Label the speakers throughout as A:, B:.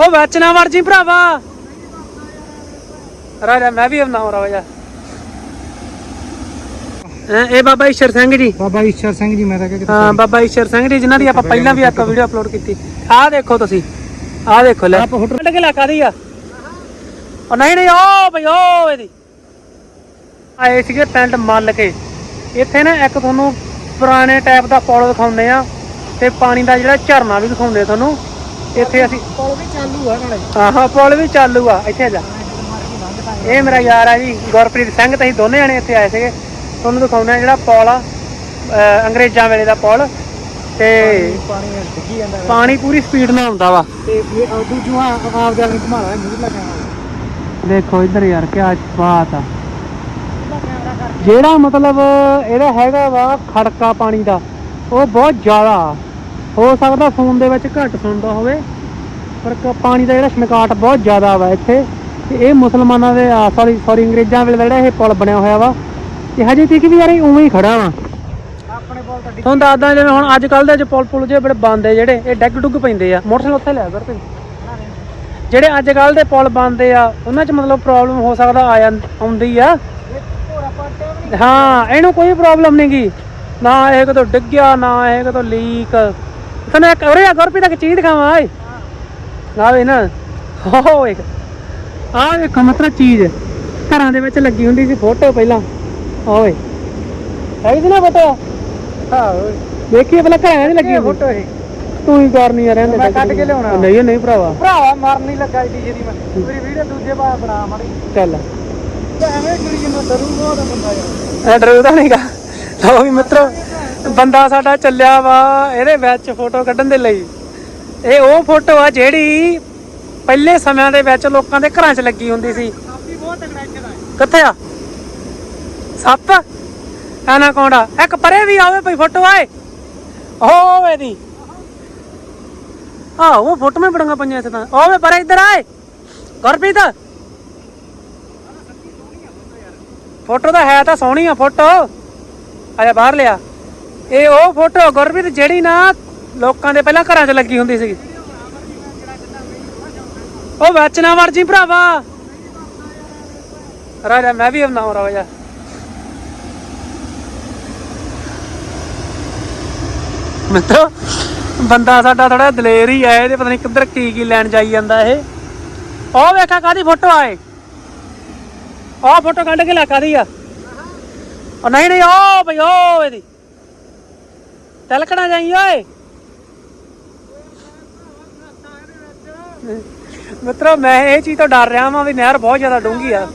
A: ਉਹ ਵਿੱਚ ਨਾ ਵੜ ਜੀ ਭਰਾਵਾ। ਰਾਜਾ ਮੈਂ ਵੀ ਆਉਣਾ ਹੋ ਰਾਜਾ। ਹੈਂ, ਇਹ ਬਾਬਾ ਈਸ਼ਰ ਸਿੰਘ ਜੀ।
B: ਬਾਬਾ ਈਸ਼ਰ ਸਿੰਘ ਜੀ ਮੈਂ ਤਾਂ ਕਿਹਾ
A: ਹਾਂ ਬਾਬਾ ਈਸ਼ਰ ਸਿੰਘ ਜੀ ਜਿਨ੍ਹਾਂ ਦੀ ਆਪਾਂ ਪਹਿਲਾਂ ਵੀ ਇੱਕ ਵੀਡੀਓ ਅਪਲੋਡ ਕੀਤੀ। ਆਹ ਦੇਖੋ ਤੁਸੀਂ। ਆਹ ਦੇਖੋ ਲੈ।
B: ਆਪ ਫੋਟੋ
A: ਕੱਢ ਕੇ ਲਾ ਕਾਦੀ ਆ? ਉਹ ਨਹੀਂ ਨਹੀਂ ਉਹ ਬਈ ਉਹ ਇਹਦੀ। ਆਏ ਸੀਗੇ ਪਿੰਡ ਮੱਲ ਕੇ ਇੱਥੇ ਨਾ ਇੱਕ ਤੁਹਾਨੂੰ ਪੁਰਾਣੇ ਟਾਈਪ ਦਾ ਪੁਲ ਦਿਖਾਉਂਦੇ ਆ ਤੇ ਪਾਣੀ ਦਾ ਜਿਹੜਾ ਝਰਨਾ ਵੀ ਦਿਖਾਉਂਦੇ ਤੁਹਾਨੂੰ। ਇੱਥੇ ਅਸੀਂ
B: ਕੋਲ ਵੀ ਚਾਲੂ ਆ ਨਾਲੇ।
A: ਆਹ ਪੁਲ ਵੀ ਚਾਲੂ ਆ ਇੱਥੇ ਜਾ। ਇਹ ਮੇਰਾ ਯਾਰ ਆ ਜੀ ਗੁਰਪ੍ਰੀਤ ਸਿੰਘ ਤੇ ਅਸੀਂ ਦੋਨੇ ਜਣੇ ਇੱਥੇ ਆਏ ਸੀਗੇ। ਤੁਹਾਨੂੰ ਦਿਖਾਉਂਦੇ ਆ ਜਿਹੜਾ ਪੁਲ ਆ ਅੰਗਰੇਜ਼ਾਂ ਵੇਲੇ ਦਾ ਪੁਲ। ਤੇ
B: ਪਾਣੀ ਡਿੱਗੀ ਜਾਂਦਾ ਵਾ।
A: ਪਾਣੀ ਪੂਰੀ ਸਪੀਡ ਨਾਲ ਆਉਂਦਾ ਵਾ।
B: ਤੇ ਦੂਜੂ ਆਪ ਦੇ ਨੂੰ ਘੁਮਾ ਲਾ ਮੂੰਹ ਲੱਗਾ
A: ਦੇਖੋ ਇੱਧਰ ਯਾਰ ਕੀ ਬਾਤ ਆ। ਜਿਹੜਾ ਮਤਲਬ ਇਹਦਾ ਹੈਗਾ ਵਾ ਖੜਕਾ ਪਾਣੀ ਦਾ ਉਹ ਬਹੁਤ ਜ਼ਿਆਦਾ। ਹੋ ਸਕਦਾ ਫੋਨ ਦੇ ਵਿੱਚ ਘੱਟ ਸੁਣਦਾ ਹੋਵੇ ਪਰ ਪਾਣੀ ਦਾ ਜਿਹੜਾ ਛਣਕਾਟ ਬਹੁਤ ਜ਼ਿਆਦਾ ਵਾ ਇੱਥੇ। ਤੇ ਇਹ ਮੁਸਲਮਾਨਾਂ ਦੇ ਸੌਰੀ ਸੌਰੀ ਅੰਗਰੇਜ਼ਾਂ ਵੇਲੇ ਜਿਹੜਾ ਇਹ ਪੁਲ ਬਣਿਆ ਹੋਇਆ ਵਾ। ਤੇ ਹਜੇ ਤੱਕ ਵੀ ਯਾਰ ਇਹ ਉਵੇਂ ਹੀ ਖੜਾ ਵਾ।
B: ਆਪਣੇ ਤਾਂ
A: ਤੁਹਾਨੂੰ ਦੱਸਦਾ ਜਿਵੇਂ ਹੁਣ ਅੱਜ ਕੱਲ ਦੇ ਚ ਪੁਲ ਪੁਲ ਜੇ ਬੜੇ ਬੰਦੇ ਜਿਹੜੇ ਇਹ ਡੈਗ ਡੁੱਗ ਪੈਂਦੇ ਆ। ਮੋਟਰਸਾਈਕਲ ਉੱਥੇ ਲੈ ਕਰ ਜਿਹੜੇ ਅੱਜ ਕੱਲ ਦੇ ਪੁਲ ਬੰਦੇ ਆ ਉਹਨਾਂ 'ਚ ਮਤਲਬ ਪ੍ਰੋਬਲਮ ਹੋ ਸਕਦਾ ਆ ਜਾਂ ਆਉਂਦੀ ਆ। ਹਾਂ ਇਹਨੂੰ ਕੋਈ ਪ੍ਰੋਬਲਮ ਨਹੀਂ ਗੀ ਨਾ ਇਹ ਕਿਤੋਂ ਡਿੱਗਿਆ ਨਾ ਇਹ ਕਿਤੋਂ ਲੀਕ ਤੁਹਾਨੂੰ ਇੱਕ ਉਰੇ ਆ ਗੁਰਪ੍ਰੀਤ ਇੱਕ ਚੀਜ਼ ਦਿਖਾਵਾਂ ਓਏ। ਆ ਵੇ ਨਾ। ਹੋ ਇੱਕ ਆ ਵੇਖੋ ਮਤਲਬ ਚੀਜ਼। ਘਰਾਂ ਦੇ ਵਿੱਚ ਲੱਗੀ ਹੁੰਦੀ ਸੀ ਫੋਟੋ ਪਹਿਲਾਂ। ਓਏ। ਹੈਗੀ ਨਾ ਫੋਟੋ?
B: ਹਾਂ ਓਏ।
A: ਦੇਖੀਏ ਪਹਿਲਾਂ ਘਰਾਂ ਦੀ ਲੱਗੀ
B: ਫੋਟੋ ਇਹ।
A: ਤੂੰ ਹੀ ਕਰਨੀ ਆ ਰਹਿੰਦੇ
B: ਮੈਂ ਕੱਢ ਕੇ। ਲਿਆਉਣਾ।
A: ਨਹੀਂ ਨਹੀਂ ਭਰਾਵਾ।
B: ਭਰਾਵਾ ਮਰਨ ਨਹੀਂ ਲੱਗਾ ਏਡੀ ਜਿਹਦੀ ਮੈਂ। ਮੇਰੀ ਵੀਡੀਓ ਦੂਜੇ ਬਾਰ ਬਣਾ ਮਾੜੀ।
A: ਚੱਲ।
B: ਤੇ ਐਵੇਂ ਕੁੜੀ ਜਿੰਨਾ ਡਰੂ ਬਹੁਤ ਬੰਦਾ ਯਾਰ।
A: ਐ ਡਰਦਾ ਨਹੀਂਗਾ ਲਓ ਵੀ ਮਿੱਤਰੋ। ਬੰਦਾ ਸਾਡਾ ਚੱਲਿਆ ਵਾ ਇਹਦੇ ਵਿੱਚ ਫੋਟੋ ਕੱਢਣ ਦੇ ਲਈ। ਇਹ ਉਹ ਫੋਟੋ ਆ ਜਿਹੜੀ ਪਹਿਲੇ ਸਮਿਆਂ ਦੇ ਵਿੱਚ ਲੋਕਾਂ ਦੇ ਘਰਾਂ 'ਚ ਲੱਗੀ ਹੁੰਦੀ ਸੀ।
B: ਦਾ
A: ਕਿੱਥੇ ਆ? ਸੱਪ? ਐਨਾਕੋਂਡਾ। ਇੱਕ ਪਰੇ ਵੀ ਆਵੇ ਭਈ ਫੋਟੋ ਆਏ। ਓ ਇਹਦੀ ਆ ਉਹ ਫੋਟੋ ਮੈਂ ਬੜਾਂਗਾ ਪੰਜਾਂ ਇੱਥੇ ਤਾਂ। ਓਵੇ ਪਰੇ ਇੱਧਰ ਆਏ। ਗੁਰਪ੍ਰੀਤ। ਫੋਟੋ ਤਾਂ ਹੈ ਤਾਂ ਸੋਹਣੀ ਆ ਫੋਟੋ ਆਜਾ ਬਾਹਰ ਲਿਆ। ਇਹ ਉਹ ਫੋਟੋ ਗੁਰਪ੍ਰੀਤ ਜਿਹੜੀ ਨਾ ਲੋਕਾਂ ਦੇ ਪਹਿਲਾਂ ਘਰਾਂ 'ਚ ਲੱਗੀ ਹੁੰਦੀ ਸੀ ਉਹ ਵਿੱਚ ਨਾ ਵੜ ਜੀ ਭਰਾਵਾ। ਰਾਜਾ, ਮੈਂ ਵੀ ਆਉਣਾ ਹੋ ਰਾਜਾ ਮਿੱਤਰੋ, ਬੰਦਾ ਸਾਡਾ ਥੋੜਾ ਦਲੇਰ ਹੀ ਆ, ਇਹਦੇ ਪਤਾ ਨਹੀਂ ਕਿੱਧਰ ਕੀ ਕੀ ਲੈਣ ਜਾਈ ਜਾਂਦਾ ਇਹ। ਉਹ ਵੇਖਾ ਕਾਦੀ ਫੋਟੋ ਆਏ ਉਹ ਫੋਟੋ ਕੱਢ ਕੇ ਲੈ ਕਾਦੀ ਆ? ਉਹ ਨਹੀਂ ਨਹੀਂ, ਉਹ ਬਈ, ਉਹ ਇਹਦੀ। ਤਲਕਣਾ ਜਾਈ, ਓਏ। ਮਿੱਤਰੋ, ਮੈਂ ਇਹ ਚੀਜ਼ ਤੋਂ ਡਰ ਰਿਹਾ ਵਾਂ ਵੀ ਨਹਿਰ ਬਹੁਤ ਜ਼ਿਆਦਾ ਡੂੰਘੀ ਆ।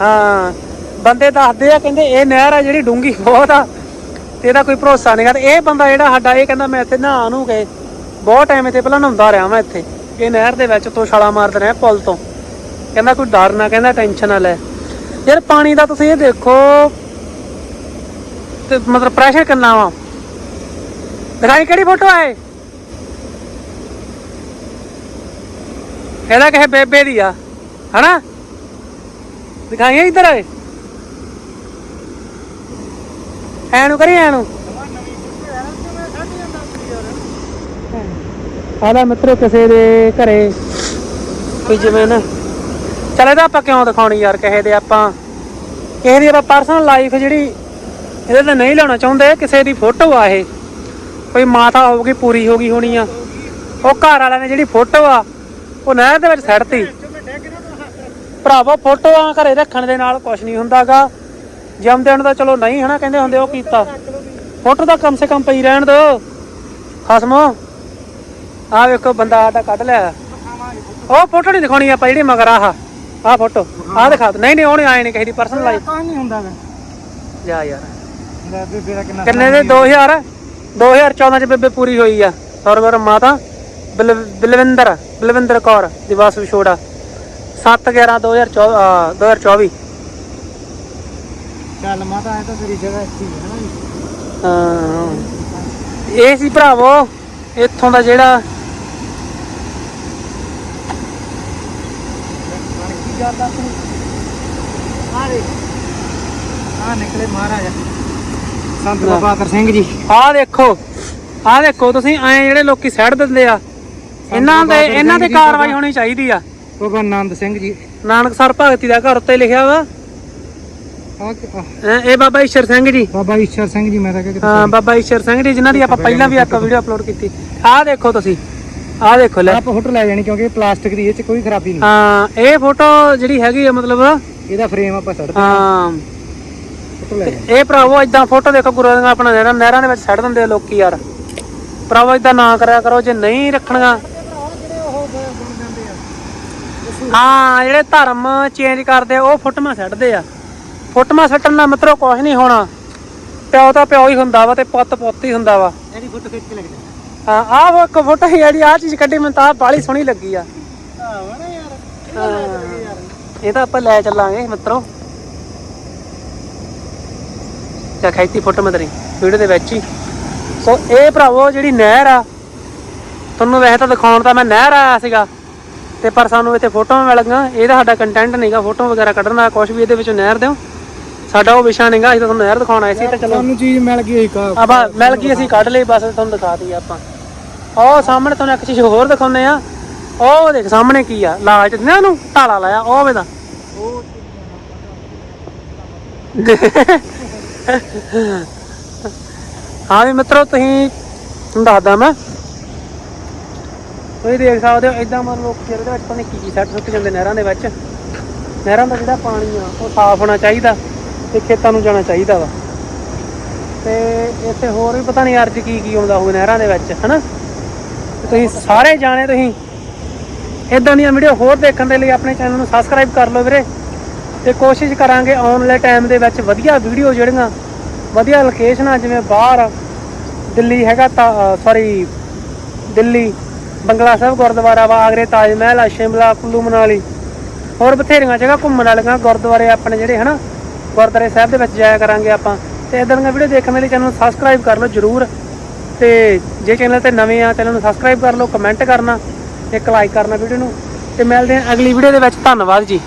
A: ਹਾਂ, ਬੰਦੇ ਦੱਸਦੇ ਆ, ਕਹਿੰਦੇ ਇਹ ਨਹਿਰ ਆ ਜਿਹੜੀ ਡੂੰਗੀ ਬਹੁਤ ਆ, ਤੇ ਇਹਦਾ ਕੋਈ ਭਰੋਸਾ ਨਹੀਂਗਾ ਤੇ ਇਹ ਬੰਦਾ ਜਿਹੜਾ ਸਾਡਾ, ਇਹ ਕਹਿੰਦਾ ਮੈਂ ਇੱਥੇ ਨਹਾ ਨੂੰ ਗਏ ਬਹੁਤ ਟਾਈਮ ਇੱਥੇ ਪਹਿਲਾਂ ਨਹਾਉਂਦਾ ਰਿਹਾ ਮੈਂ ਇੱਥੇ। ਇਹ ਨਹਿਰ ਦੇ ਵਿੱਚ ਤੋਂ ਛਾਲਾ ਮਾਰਦੇ ਰਹੇ ਪੁਲ ਤੋਂ। ਕਹਿੰਦਾ ਕੋਈ ਡਰ ਨਾ, ਕਹਿੰਦਾ ਟੈਨਸ਼ਨ ਨਾ ਲੈ। ਯਾਰ ਪਾਣੀ ਦਾ ਤੁਸੀਂ ਇਹ ਦੇਖੋ ਤੇ ਮਤਲਬ ਪ੍ਰੈਸ਼ਰ ਕਿੰਨਾ ਵਾ? ਦਿਖਾਈ ਕਿਹੜੀ ਫੋਟੋ ਆਏ ਇਹਦਾ ਕਿਸੇ ਬੇਬੇ ਦੀ ਆ, ਹਨਾ? ਦਿਖਾਈ ਇੱਧਰ? ਆਏ ਐਨੂੰ ਕਰੀ ਐਨੂੰ। ਆਦਾ ਮਿੱਤਰੋ ਕਿਸੇ ਦੇ ਘਰੇ। ਕੋਈ ਜਿਵੇਂ ਨਾ। ਚੱਲ ਇਹਦਾ ਆਪਾਂ ਕਿਉਂ ਦਿਖਾਉਣੀ ਯਾਰ ਕਿਸੇ ਦੇ ਆਪਾਂ? ਕਿਸੇ ਦੀ ਆਪਾਂ ਪਰਸਨਲ ਲਾਈਫ ਜਿਹੜੀ ਇਹਦੇ ਤੇ ਨਹੀਂ ਲਾਉਣਾ ਚਾਹੁੰਦੇ ਕਿਸੇ ਦੀ ਫੋਟੋ ਆ ਇਹ। ਕੋਈ ਮਾਤਾ ਹੋਊਗੀ ਪੂਰੀ ਹੋ ਗਈ ਹੋਣੀ ਆ। ਉਹ ਘਰ ਵਾਲਿਆਂ ਨੇ ਜਿਹੜੀ ਫੋਟੋ ਆ ਉਹ ਨਹਿਰ ਦੇ ਵਿੱਚ ਸੱਟਤੀ ਭਰਾਵੋ ਫੋਟੋਆਂ ਘਰੇ ਰੱਖਣ ਦੇ ਨਾਲ ਕੁਝ ਨਹੀਂ ਹੁੰਦਾਗਾ। ਜੰਮਦਿਆਂ ਨੂੰ ਤਾਂ ਚਲੋ ਨਹੀਂ ਹਨਾ ਕਹਿੰਦੇ ਹੁੰਦੇ ਉਹ ਕੀਤਾ। ਫੋਟੋ ਤਾਂ ਕਮ ਸੇ ਕਮ ਪਈ ਰਹਿਣ ਦਿਓ ਖਸਮੋ। ਆਹ ਵੇਖੋ ਬੰਦਾ ਸਾਡਾ ਕੱਢ ਲਿਆ। ਉਹ ਫੋਟੋ ਨਹੀਂ ਦਿਖਾਉਣੀ ਆਪਾਂ ਜਿਹੜੀ ਮਗਰ ਆਹ। ਆਹ ਫੋਟੋ ਆਹ ਦਿਖਾ ਦੋ। ਨਹੀਂ ਨਹੀਂ ਉਹਨੇ ਆਏ ਨਹੀਂ ਕਿਸੇ ਦੀ ਪਰਸਨਲ ਲਾਈਫ
B: ਨਹੀਂ ਹੁੰਦਾ
A: ਜਾ ਯਾਰ।
B: ਲੈ ਬੇਬੇ ਦਾ ਕਿੰਨਾ
A: ਕਿੰਨੇ ਦੇ 2000 2014 ਚ ਬੇਬੇ ਪੂਰੀ ਹੋਈ ਆ। ਸਰਵਰ ਮਾਤਾ ਬਲ- ਬਲਵਿੰਦਰ ਬਲਵਿੰਦਰ ਕੌਰ ਦਿਵਸ ਵਿਛੋੜਾ। 7 11 2024 ਅਹ 2024
B: ਚੱਲ ਮਾਤਾ ਐ ਤਾਂ ਤੇਰੀ ਜਗ੍ਹਾ ਇੱਥੇ ਹੀ ਨਾ।
A: ਹਾਂ। ਇਹ ਸੀ ਭਰਾਵੋ ਇੱਥੋਂ ਦਾ ਜਿਹੜਾ
B: ਕੀ ਗੱਲ ਆ ਨਿਕਲੇ ਮਹਾਰਾਜਾ। ਸੰਤ ਬਾਬਾ ਕਰ ਸਿੰਘ ਜੀ।
A: ਆਹ ਦੇਖੋ ਆਹ ਦੇਖੋ ਤੁਸੀਂ ਐ ਜਿਹੜੇ ਲੋਕੀ ਸੈੱਟ ਦਿੰਦੇ ਆ ਇਹਨਾਂ ਦੇ ਇਹਨਾਂ ਤੇ ਕਾਰਵਾਈ ਹੋਣੀ ਚਾਹੀਦੀ ਆ।
B: ਬਾਬਾ ਆਨੰਦ ਸਿੰਘ ਜੀ।
A: ਨਾਨਕਸਰ ਭਗਤੀ ਦਾ ਘਰ ਉੱਤੇ ਲਿਖਿਆ ਵਾ। ਹੈਂ, ਇਹ ਬਾਬਾ ਈਸ਼ਰ ਸਿੰਘ ਜੀ।
B: ਬਾਬਾ ਈਸ਼ਰ ਸਿੰਘ ਜੀ ਮੈਂ ਤਾਂ ਕਿਹਾ
A: ਹਾਂ ਬਾਬਾ ਈਸ਼ਰ ਸਿੰਘ ਜੀ ਜਿਨ੍ਹਾਂ ਦੀ ਆਪਾਂ ਪਹਿਲਾਂ ਵੀ ਇੱਕ ਵੀਡੀਓ ਅਪਲੋਡ ਕੀਤੀ। ਆਹ ਦੇਖੋ ਤੁਸੀਂ। ਆਹ ਦੇਖੋ ਲੈ।
B: ਆਪ ਫੋਟੋ ਲੈ ਜਾਣੀ ਕਿਉਂਕਿ ਪਲਾਸਟਿਕ ਦੀ ਇਹ ਚ ਕੋਈ ਖਰਾਬੀ ਨਹੀਂ।
A: ਹਾਂ ਇਹ ਫੋਟੋ ਜਿਹੜੀ ਹੈਗੀ ਆ ਮਤਲਬ
B: ਇਹਦਾ ਫਰੇਮ ਆਪਾਂ ਛੱਡ
A: ਹਾਂ।
B: ਫੋਟੋ ਲੈ ਜਾਣੀ
A: ਇਹ ਭਰਾਵੋ ਇਦਾਂ ਫੋਟੋ ਦੇਖੋ ਗੁਰੂ ਦੀਆਂ ਆਪਣਾ ਨਹਿਰਾਂ ਨਹਿਰਾਂ ਦੇ ਵਿੱਚ ਛੱਡ ਦਿੰਦੇ ਆ ਲੋਕੀ ਯਾਰ। ਭਰਾਵੋ ਇਦਾਂ ਨਾ ਕਰਿਆ ਕਰੋ ਜੇ ਨਹੀਂ ਰੱਖਣੀਆਂ।
B: ਜਿਹੜੇ ਉਹ ਬਣ ਜਾਂਦੇ ਆ
A: ਹਾਂ ਜਿਹੜੇ ਧਰਮ ਚੇਂਜ ਕਰਦੇ ਆ ਉਹ ਫੋਟੋਆਂ ਛੱਡਦੇ ਆ। ਫੋਟੋਆਂ ਛੱਡਣ ਨਾਲ ਮਤਲਬ ਕੁਝ ਨਹੀਂ ਹੋਣਾ। ਪਿਓ ਤਾਂ ਪਿਓ ਹੀ ਹੁੰਦਾ ਵਾ ਤੇ ਪੁੱਤ ਪੁੱਤ ਹੀ ਹੁੰਦਾ ਵਾ।
B: ਇਹਦੀ ਫੋਟੋ ਖਿੱਚ ਕੇ
A: ਹਾਂ ਆਹ ਇੱਕ ਫੋਟੋ ਹੀ ਜਿਹੜੀ ਆਹ ਚੀਜ਼ ਕੱਢੀ ਮੈਨੂੰ ਤਾਂ ਬਾਹਲੀ ਸੋਹਣੀ ਲੱਗੀ ਆ।
B: ਹਾਂ ਵਾ ਨਾ ਯਾਰ।
A: ਹਾਂ। ਇਹ ਤਾਂ ਆਪਾਂ ਲੈ ਚੱਲਾਂਗੇ ਮਿੱਤਰੋ। ਤੇ ਖੈਤੀ ਫੋਟੋ ਮੈਂ ਤੇਰੀ ਵੀਡੀਓ ਦੇ ਵਿੱਚ ਹੀ। ਸੋ ਇਹ ਭਰਾਵੋ ਜਿਹੜੀ ਨਹਿਰ ਆ ਤੁਹਾਨੂੰ ਵੈਸੇ ਤਾਂ ਦਿਖਾਉਣ ਤਾਂ ਮੈਂ ਨਹਿਰ ਆਇਆ ਸੀਗਾ ਤੇ ਪਰ ਸਾਨੂੰ ਇੱਥੇ ਫੋਟੋਆਂ ਮਿਲ ਗਈਆਂ ਇਹਦਾ ਸਾਡਾ ਕੰਟੈਂਟ ਨਹੀਂਗਾ ਫੋਟੋ ਵਗੈਰਾ ਕੱਢਣ ਦਾ ਕੁਝ ਵੀ ਇਹਦੇ ਵਿੱਚੋਂ ਨਹਿਰ ਦਿਓ। ਸਾਡਾ ਉਹ ਵਿਸ਼ਾ ਨਹੀਂਗਾ ਅਸੀਂ ਤਾਂ ਤੁਹਾਨੂੰ ਨਹਿਰ ਦਿਖਾਉਣ ਆਏ ਸੀ ਤੇ ਚਲੋ।
B: ਸਾਨੂੰ ਚੀਜ਼ ਮਿਲ ਗਈ ਇੱਕ।
A: ਆਪਾਂ ਮਿਲ ਗਈ ਅਸੀਂ ਕੱਢ ਲਈ ਬਸ ਤੁਹਾਨੂੰ ਦਿਖਾ ਦਈਏ ਆਪਾਂ। ਉਹ ਸਾਹਮਣੇ ਤੁਹਾਨੂੰ ਇੱਕ ਚੀਜ਼ ਹੋਰ ਦਿਖਾਉਂਦੇ ਆ ਉਹ ਦੇਖ ਸਾਹਮਣੇ ਕੀ ਆ? ਲਾਲ ਚ ਨਾ ਉਹਨੂੰ? ਢਾਲਾ ਲਾਇਆ ਉਹ ਵੇ ਦਾ ਹਾਂ ਵੀ ਮਿੱਤਰੋ, ਤੁਸੀਂ ਤੁਹਾਨੂੰ ਦੱਸਦਾ ਮੈਂ। ਤੁਸੀਂ ਦੇਖ ਸਕਦੇ ਹੋ ਇਦਾਂ ਮਨ ਲੋਕ ਜਿਹੜੇ ਵਿੱਚ ਪਤਾ ਨਹੀਂ ਕੀ ਕੀ ਸੱਟ ਸੁੱਟ ਜਾਂਦੇ ਨਹਿਰਾਂ ਦੇ ਵਿੱਚ। ਨਹਿਰਾਂ ਦਾ ਜਿਹੜਾ ਪਾਣੀ ਆ, ਉਹ ਸਾਫ਼ ਹੋਣਾ ਚਾਹੀਦਾ ਤੇ ਖੇਤਾਂ ਨੂੰ ਜਾਣਾ ਚਾਹੀਦਾ ਵਾ। ਤੇ ਇੱਥੇ ਹੋਰ ਵੀ ਪਤਾ ਨਹੀਂ ਅਰਜ ਕੀ ਕੀ ਆਉਂਦਾ ਹੋਵੇ ਨਹਿਰਾਂ ਦੇ ਵਿੱਚ, ਹਨਾ? ਤੇ ਤੁਸੀਂ ਸਾਰੇ ਜਾਣੇ ਤੁਸੀਂ ਇਦਾਂ ਦੀਆਂ ਵੀਡੀਓ ਹੋਰ ਦੇਖਣ ਦੇ ਲਈ ਆਪਣੇ ਚੈਨਲ ਨੂੰ ਸਬਸਕ੍ਰਾਈਬ ਕਰ ਲਓ ਵੀਰੇ। ਤੇ ਕੋਸ਼ਿਸ਼ ਕਰਾਂਗੇ ਆਉਣ ਵਾਲੇ ਟਾਈਮ ਦੇ ਵਿੱਚ ਵਧੀਆ ਵੀਡੀਓ ਜਿਹੜੀਆਂ, ਵਧੀਆ ਲੋਕੇਸ਼ਨਾਂ ਜਿਵੇਂ ਬਾਹਰ ਦਿੱਲੀ ਹੈਗਾ ਤਾਂ ਸੌਰੀ ਦਿੱਲੀ, ਬੰਗਲਾ ਸਾਹਿਬ, ਗੁਰਦੁਆਰਾ ਵਾ, ਆਗਰੇ ਤਾਜ ਮਹਿਲ ਆ, ਸ਼ਿਮਲਾ, ਕੁੱਲੂ ਮਨਾਲੀ, ਹੋਰ ਬਥੇਰੀਆਂ ਜਗ੍ਹਾ ਘੁੰਮਣ ਵਾਲੀਆਂ ਗੁਰਦੁਆਰੇ ਆਪਣੇ ਜਿਹੜੇ ਹਨਾ, ਗੁਰਦੁਆਰੇ ਸਾਹਿਬ ਦੇ ਵਿੱਚ ਜਾਇਆ ਕਰਾਂਗੇ ਆਪਾਂ। ਤੇ ਇਦਾਂ ਦੀਆਂ ਵੀਡੀਓ ਦੇਖਣ ਦੇ ਲਈ ਚੈਨਲ ਨੂੰ ਸਬਸਕ੍ਰਾਈਬ ਕਰ ਲਓ ਜਰੂਰ। ਤੇ ਜੇ ਚੈਨਲ ਤੇ ਨਵੇਂ ਆ ਚੈਨਲ ਨੂੰ ਸਬਸਕ੍ਰਾਈਬ ਕਰ ਲਓ ਕਮੈਂਟ ਕਰਨਾ, ਇੱਕ ਲਾਈਕ ਕਰਨਾ ਵੀਡੀਓ ਨੂੰ। ਤੇ ਮਿਲਦੇ ਹਾਂ ਅਗਲੀ ਵੀਡੀਓ ਦੇ ਵਿੱਚ। ਧੰਨਵਾਦ ਜੀ।